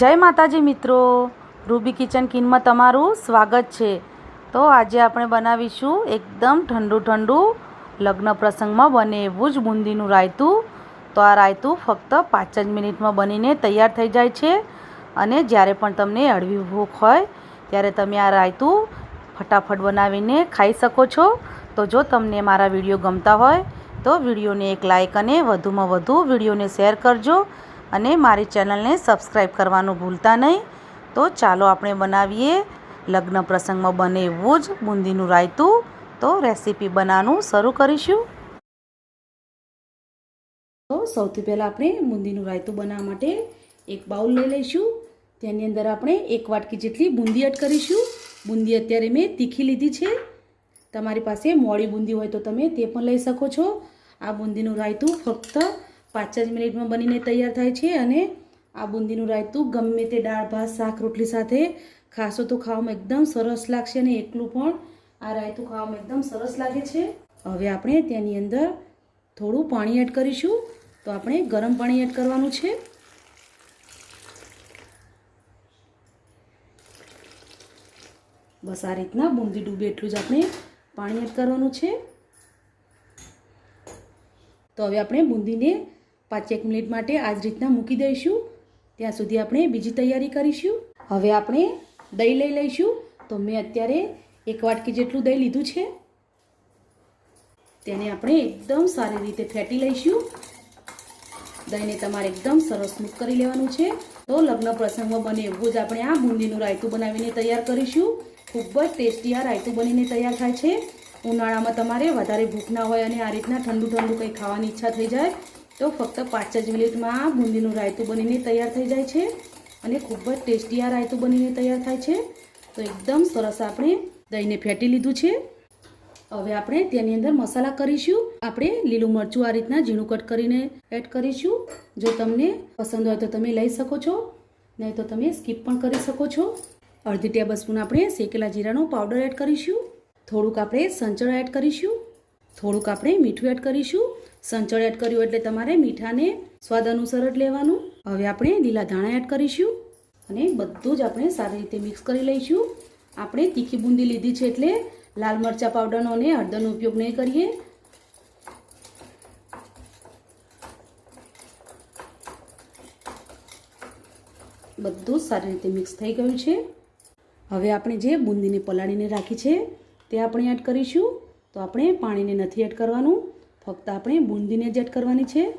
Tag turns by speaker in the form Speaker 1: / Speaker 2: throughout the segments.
Speaker 1: જય માતાજી મિત્રો. રૂબી કિચન કિનમાં તમારું સ્વાગત છે. તો આજે આપણે બનાવીશું એકદમ ઠંડુ ઠંડુ લગ્ન પ્રસંગમાં બને એવું જ બુંદીનું રાયતું. તો આ રાયતું ફક્ત પાંચ જ મિનિટમાં બનીને તૈયાર થઈ જાય છે. અને જ્યારે પણ તમને હળવી ભૂખ હોય, ત્યારે તમે આ રાયતું ફટાફટ બનાવીને ખાઈ શકો છો. તો જો તમને મારા વીડિયો ગમતા હોય, તો વિડીયોને એક લાઇક અને વધુમાં વધુ વિડીયોને શેર કરજો. અને મારી ચેનલને સબસ્ક્રાઈબ કરવાનું ભૂલતા નહીં. તો ચાલો આપણે બનાવીએ. લગ્ન પ્રસંગમાં બને એવું જ બુંદીનું રાયતું. તો રેસીપી બનાવવાનું શરૂ કરીશું. તો સૌથી પહેલાં આપણે બુંદીનું રાયતું બનાવવા માટે એક બાઉલ લઈ લઈશું. તેની અંદર આપણે એક વાટકી જેટલી બુંદી એડ કરીશું. બુંદી અત્યારે મેં તીખી લીધી છે. તમારી પાસે મોડી બુંદી હોય તો તમે તે પણ લઈ શકો છો. આ બુંદીનું રાયતું ફક્ત પાંચ જ મિનિટમાં બનીને તૈયાર થાય છે અને આ બુંદીનું રાયતું ગમે તે દાળ, ભાત, શાક, રોટલી સાથે ખાશો તો ખાવામાં એકદમ સરસ લાગશે અને એકલું પણ આ રાયતું ખાવામાં એકદમ સરસ લાગે છે. હવે આપણે તેની અંદર થોડું પાણી એડ કરીશું. તો આપણે ગરમ પાણી એડ કરવાનું છે. બસ આ રીતના બુંદી ડૂબે એટલું જ આપણે પાણી એડ કરવાનું છે. તો હવે આપણે બુંદીને પાંચ એક મિનિટ માટે આ જ રીતના મૂકી દઈશું. ત્યાં સુધી આપણે બીજી તૈયારી કરીશું. હવે આપણે દહીં લઈ લઈશું. તો મેં અત્યારે એક વાટકી જેટલું દહીં લીધું છે. તેને આપણે એકદમ સારી રીતે ફેટી લઈશું. દહીંને તમારે એકદમ સરસ મૂક કરી લેવાનું છે. તો લગ્ન પ્રસંગમાં બને એવું જ આપણે આ બુંદીનું રાયતું બનાવીને તૈયાર કરીશું. ખૂબ જ ટેસ્ટી આ રાયતું બનીને તૈયાર થાય છે. ઉનાળામાં તમારે વધારે ભૂખ ના હોય અને આ રીતના ઠંડુ ઠંડુ કંઈ ખાવાની ઈચ્છા થઈ જાય તો ફક્ત પાંચ જ મિનિટમાં બુંદીનું રાયતું બનીને તૈયાર થઈ જાય છે અને ખૂબ જ ટેસ્ટી આ રાયતું બનીને તૈયાર થાય છે. તો એકદમ સરસ આપણે દહીંને ફેંટી લીધું છે. હવે આપણે તેની અંદર મસાલા કરીશું. આપણે લીલું મરચું આ રીતના ઝીણું કટ કરીને એડ કરીશું. જો તમને પસંદ હોય તો તમે લઈ શકો છો. નહીં તો તમે સ્કીપ પણ કરી શકો છો. અડધી ટેબલ સ્પૂન આપણે શેકેલા જીરાનો પાવડર એડ કરીશું. થોડુંક આપણે સંચળ એડ કરીશું. થોડુંક આપણે મીઠું એડ કરીશું, સંચળ એડ કર્યું એટલે તમારે મીઠાને સ્વાદ અનુસાર જ લેવાનું. હવે આપણે લીલા ધાણા એડ કરીશું અને બધું જ આપણે સારી રીતે મિક્સ કરી લઈશું. આપણે તીખી બુંદી લીધી છે એટલે લાલ મરચા પાવડરનો અને હળદરનો ઉપયોગ નહીં કરીએ. બધું સારી રીતે મિક્સ થઈ ગયું છે. હવે આપણે જે બુંદીને પલાળીને રાખી છે, તે આપણે એડ કરીશું. તો આપણે પાણીને નથી એડ કરવાનું. ફક્ત આપણે બુંદીને જ એડ કરવાની છે.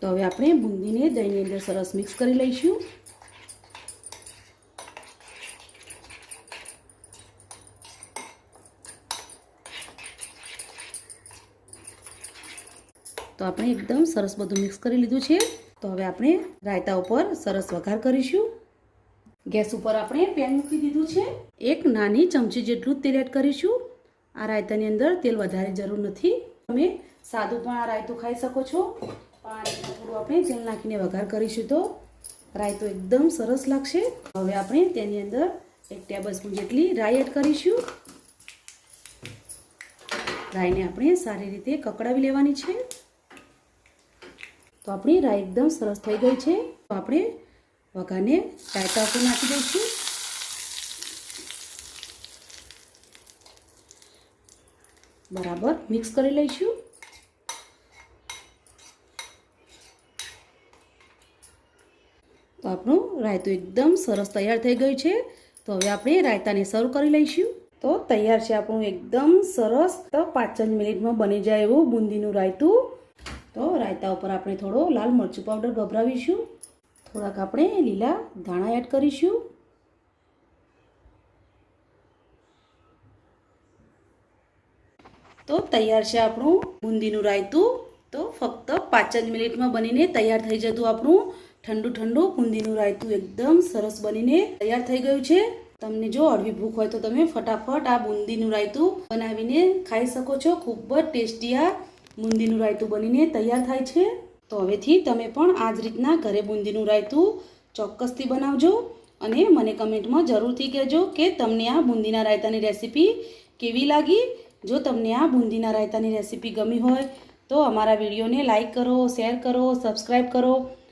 Speaker 1: તો હવે આપણે બુંદીને દહીંની અંદર સરસ મિક્સ કરી લઈશું. તો આપણે એકદમ સરસ બધું મિક્સ કરી લીધું છે. તો હવે આપણે રાયતા ઉપર સરસ વઘાર કરીશું. ગેસ ઉપર આપણે પેન મૂકી દીધું છે. એક નાની ચમચી જેટલું તેલ એડ કરીશું. આ રાયતાની અંદર તેલ વધારે જરૂર નથી. તમે સાદું પણ આ રાયતું ખાઈ શકો છો. પણ આપણે તેલ નાખીને વઘાર કરીશું તો રાયતો એકદમ સરસ લાગશે. હવે આપણે તેની અંદર એક ટેબલ જેટલી રાઈ એડ કરીશું. રાઈને આપણે સારી રીતે કકડાવી લેવાની છે. તો આપણી રાઈ એકદમ સરસ થઈ ગઈ છે. તો આપણે વઘારને રાયતા ઉપર નાખી દઈશું. બરાબર મિક્સ કરી લઈશું. આપણું રાયતું એકદમ સરસ તૈયાર થઈ ગયું છે. તો હવે આપણે રાયતાને સર્વ કરી લઈશું. તો તૈયાર છે આપણું એકદમ સરસ તો પાંચ જ મિનિટમાં બની જાય એવું બુંદીનું રાયતું. તો રાયતા ઉપર આપણે થોડો લાલ મરચું પાવડર ગભરાવીશું. થોડાક આપણે લીલા ધાણા એડ કરીશું. તો તૈયાર છે આપણું બુંદીનું રાયતું. તો ફક્ત પાંચ જ મિનિટમાં બનીને તૈયાર થઈ જતું આપણું ઠંડુ ઠંડુ બુંદીનું રાયતું એકદમ સરસ બનીને તૈયાર થઈ ગયું છે. તમને જો અડવી ભૂખ હોય તો તમે ફટાફટ આ બુંદીનું રાયતું બનાવીને ખાઈ શકો છો. ખૂબ જ ટેસ્ટી આ બુંદીનું રાયતું બનીને તૈયાર થાય છે. તો હવેથી તમે પણ આ જ રીતના ઘરે બુંદીનું રાયતું ચોક્કસથી બનાવજો અને મને કમેન્ટમાં જરૂરથી કહેજો કે તમને આ બુંદીના રાયતાની રેસીપી કેવી લાગી? જો તમને આ બુંદીના રાયતાની રેસીપી ગમી હોય તો અમારા વિડીયોને લાઈક કરો, શેર કરો, સબસ્ક્રાઈબ કરો.